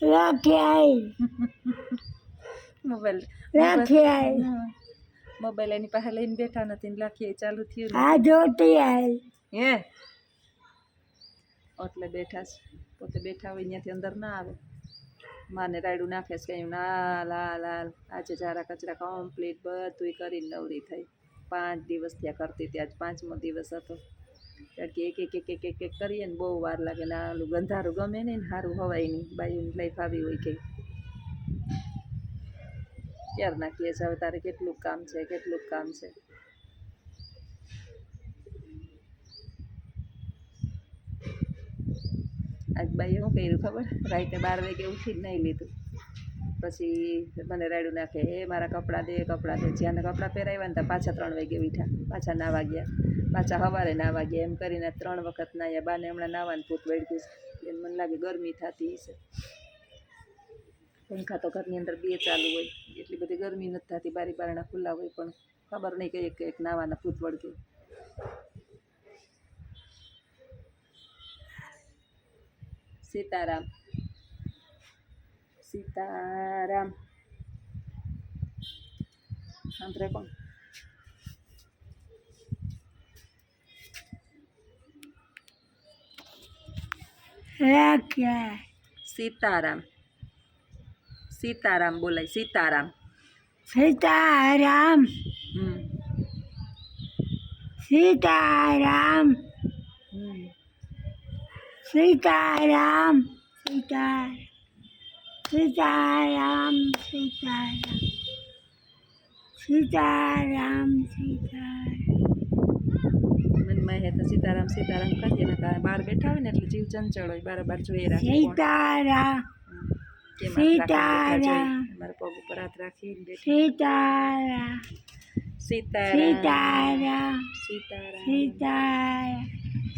રાખી mobile રાખી આવી mobile એની પાસે લઈને બેઠા નથી લાખી ચાલુ થયું. આ જોતી આવી હે? એટલે બેઠા છે. પોતે બેઠા હોય ત્યાંથી અંદર ના આવે. માને રાયડું નાખે છે કઈ ના લાલ લાલ. આજે જારા કચરા કમ્પ્લીટ બધું કરીને નવરી થઈ. પાંચ દિવસ ત્યાં કરતી ત્યાં જ પાંચમો દિવસ હતો. કારણ કે એક એક એક એક એક એક કરીએ ને બહુ વાર લાગે ને આ ગંધારું ગમે ને સારું હવાય નહીં. બાયુની લાઈફ આવી હોય કે. ક્યારે નાખીએ છે હવે તારે કેટલું કામ છે? કેટલું કામ છે? આજ બાઈએ શું કર્યું ખબર? રાતે બાર વાગે ઉઠી જ નહીં લીધું. પછી મને રાડ્યું નાખે, એ મારા કપડાં દે કપડાં દે. જ્યાં કપડાં પહેરાવ્યા ને ત્યાં પાછા ત્રણ વાગે ઉઠ્યા, પાછા નાવા ગયા પાછા સવારે નાવા ગયા એમ કરીને ત્રણ વખત નાહ્યા. બાને હમણાં નાવાનું પૂત વળગ્યું એને મને લાગે ગરમી થતી હશે. પંખા તો ઘરની અંદર બે ચાલુ હોય. એટલી બધી ગરમી નથી થતી. બારી બારણા ખુલ્લા હોય પણ ખબર નહીં કે એક એક નાવાના પૂત વળગ્યું સીતારામ. સીતારામ સાંભળે કોણ રાખી આવી સીતારામ સીતારામ બોલાય સીતારામ સીતારામ હમ સીતારામ હમ સીતારામ સીતા સીતારામ સીતારામ સીતારામ સીતારામ મનમાં હે તો સીતારામ સીતારામ કરીએ ને તારે બહાર બેઠા હોય ને એટલે જીવ ચંચળ હોય બારોબાર જોઈએ રાખે. સીતારામ સીતારા. સીતારામ. મારા પગ ઉપર હાથ સીતારા. સીતારામ સીતારામ સીતારામ સીતારામ સીતારામ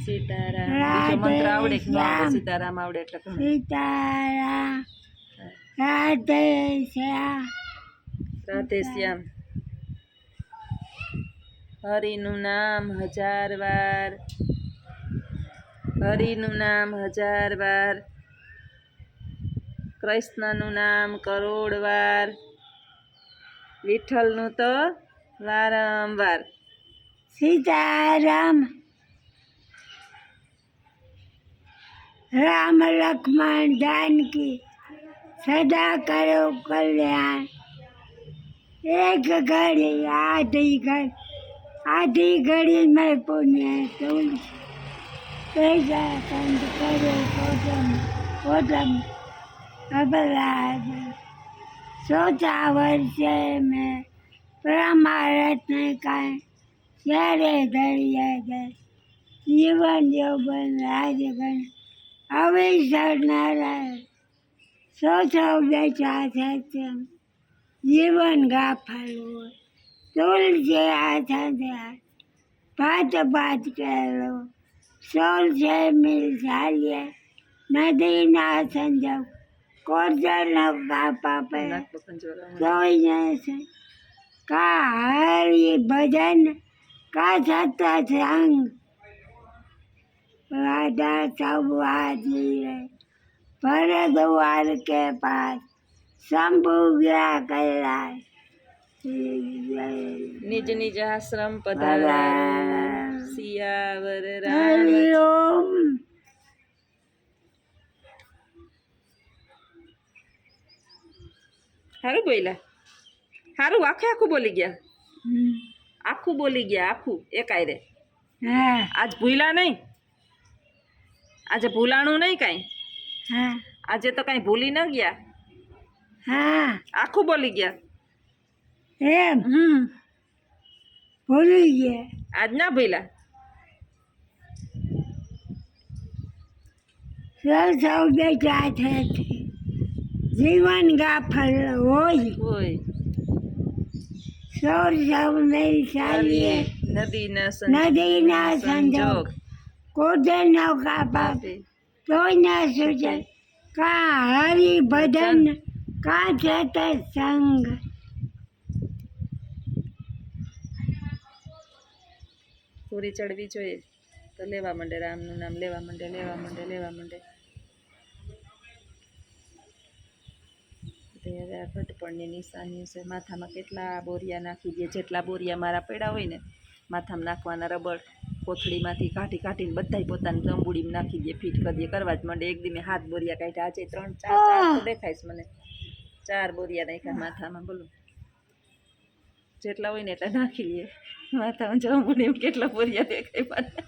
સીતારામ બીજો મંત્ર આવડે કે. સીતારામ આવડે એટલે. સીતારામ રાધે શ્યામ. રાધે શ્યામ. હરિનું નામ હજાર વાર. હરિનું નામ હજાર વાર. કૃષ્ણનું નામ કરોડ વાર. વિઠ્ઠલનું તો વારંવાર. સીતારામ. રામ લક્ષ્મણ જાનકી. સદા કરો કલ્યાણ એક ઘડી આધી ઘડી આધી ઘડી મેં પુણ્ય તુલસી તેજા સંત કરે કોટમ કોટમ અપરાધ ચોથા વર્ષે મેં પરમારથને કાંઈ ત્યારે ધરિયા ગઈ જીવન યૌવન રાજગણ અવિસર નારાયણ બેઠા સત્યમ જીવન ગાફાલું તુલસી આથા ભાત ભાત કેલો સોલ છે મિલ ચાલીએ નદી ના સંજવ કાપા પે બાપા પંજોરા સોઈ છે. કા હરી ભજન કા સત્ય સંગ રાધા સૌવાજી ભરદ્વાર કે પાસ શંભુ ગયા કૈલાસ. નિજ નિજ આશ્રમ પધારા સિયાવર હરિ ઓમ. સારું બોલ્યા. સારું આખે આખું બોલી ગયા. આખું બોલી ગયા આખું એકાય રે આજ ભૂલા નહીં? આજે ભૂલાણું નહીં કાંઈ? હા. આજે તો કાંઈ ભૂલી ન ગયા? હા. આખું બોલી ગયા? એમ? હમ. ભૂલી ગયા. આજ ના ભૂલા સૌ સૌ બેઠા છે જીવન ગાફલ હોય. હોય. સૌ સૌ નહીં ચાલીએ. નદીના નદીના સંજોગ. કોદરનો કાપા તોયના સૂચે કા હરિ ભજન કા સત સંગ? પૂરી ચડવી જોઈએ. તો લેવા માંડે રામનું નામ લેવા માંડે લેવા માંડે લેવા માંડે. હવે આ ઘટપણની નિશાની છે. માથામાં કેટલા બોરિયા નાખી દે જેટલા બોરિયા મારા પડ્યા હોય ને માથામાં નાખવાના રબડ કોથળીમાંથી કાઢી કાઢીને બધાય પોતાની તંબુડીમાં નાખી દે ફીટ કરી દે. કરવા જ માંડે. એક દી મેં હાથ બોરિયા કાઢ્યા. આજે ત્રણ ચાર ચાર દેખાય મને. ચાર બોરિયા નાખ્યા માથામાં બોલો. જેટલા હોય ને એટલા નાખી દઈએ માથામાં જમુડીમાં કેટલા બોરિયા દેખાય પાછા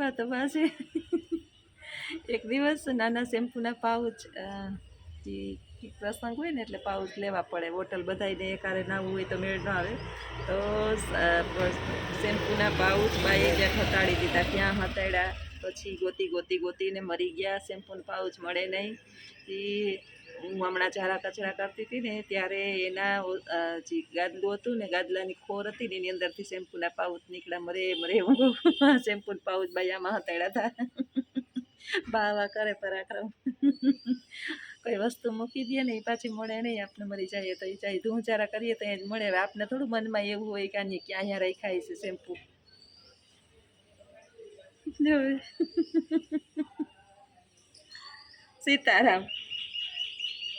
વાતો પાસે એક દિવસ નાના શેમ્પૂના પાઉચ કંઈક પ્રસંગ હોય ને એટલે પાઉચ લેવા પડે બોટલ બધાને એકારે નાવું હોય તો મેળ ન આવે તો શેમ્પૂના પાઉચ બાઈએ ક્યાંક હટાડી દીધા ક્યાં હટાડ્યા પછી ગોતી ગોતી ગોતીને મરી ગયા શેમ્પૂના પાઉચ મળે નહીં એ હું હમણાં ઝારા કચરા કરતી હતી ને ત્યારે એના જે ગાદલું હતું ને ગાદલાની ખોર હતી ને એની અંદરથી શેમ્પૂના પાઉચ નીકળ્યા મરે મરે હું પાઉચ બાયામાં હતાડ્યા હતા બાવા કરે પરાક્રમ. કોઈ વસ્તુ મૂકી દે ને એ પાછી મળે નહીં આપણે મરી જાય તો એ જાય. ધૂંચારા કરીએ તો એ જ મળે આપને થોડું મનમાં એવું હોય કે આની ક્યાં અહીંયા રાખાય છે શેમ્પુ. સીતારામ.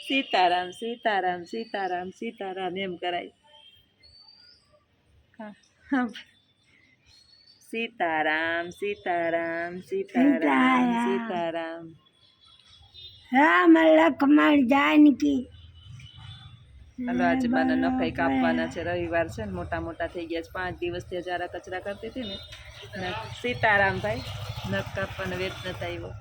સીતારામ સીતારામ સીતારામ સીતારામ, એમ કરાય. હા. સીતારામ સીતારામ સીતારામ સીતારામ. રામ લખમણ જાનકી. હાલો આજે બાના નખાઈ કાપવાના છે. રવિવાર છે ને મોટા મોટા થઈ ગયા છે. પાંચ દિવસથી હજારા કચરા કરતી હતી ને. ને સીતારામ ભાઈ નખ કાપવાનો વેત નતા આવ્યો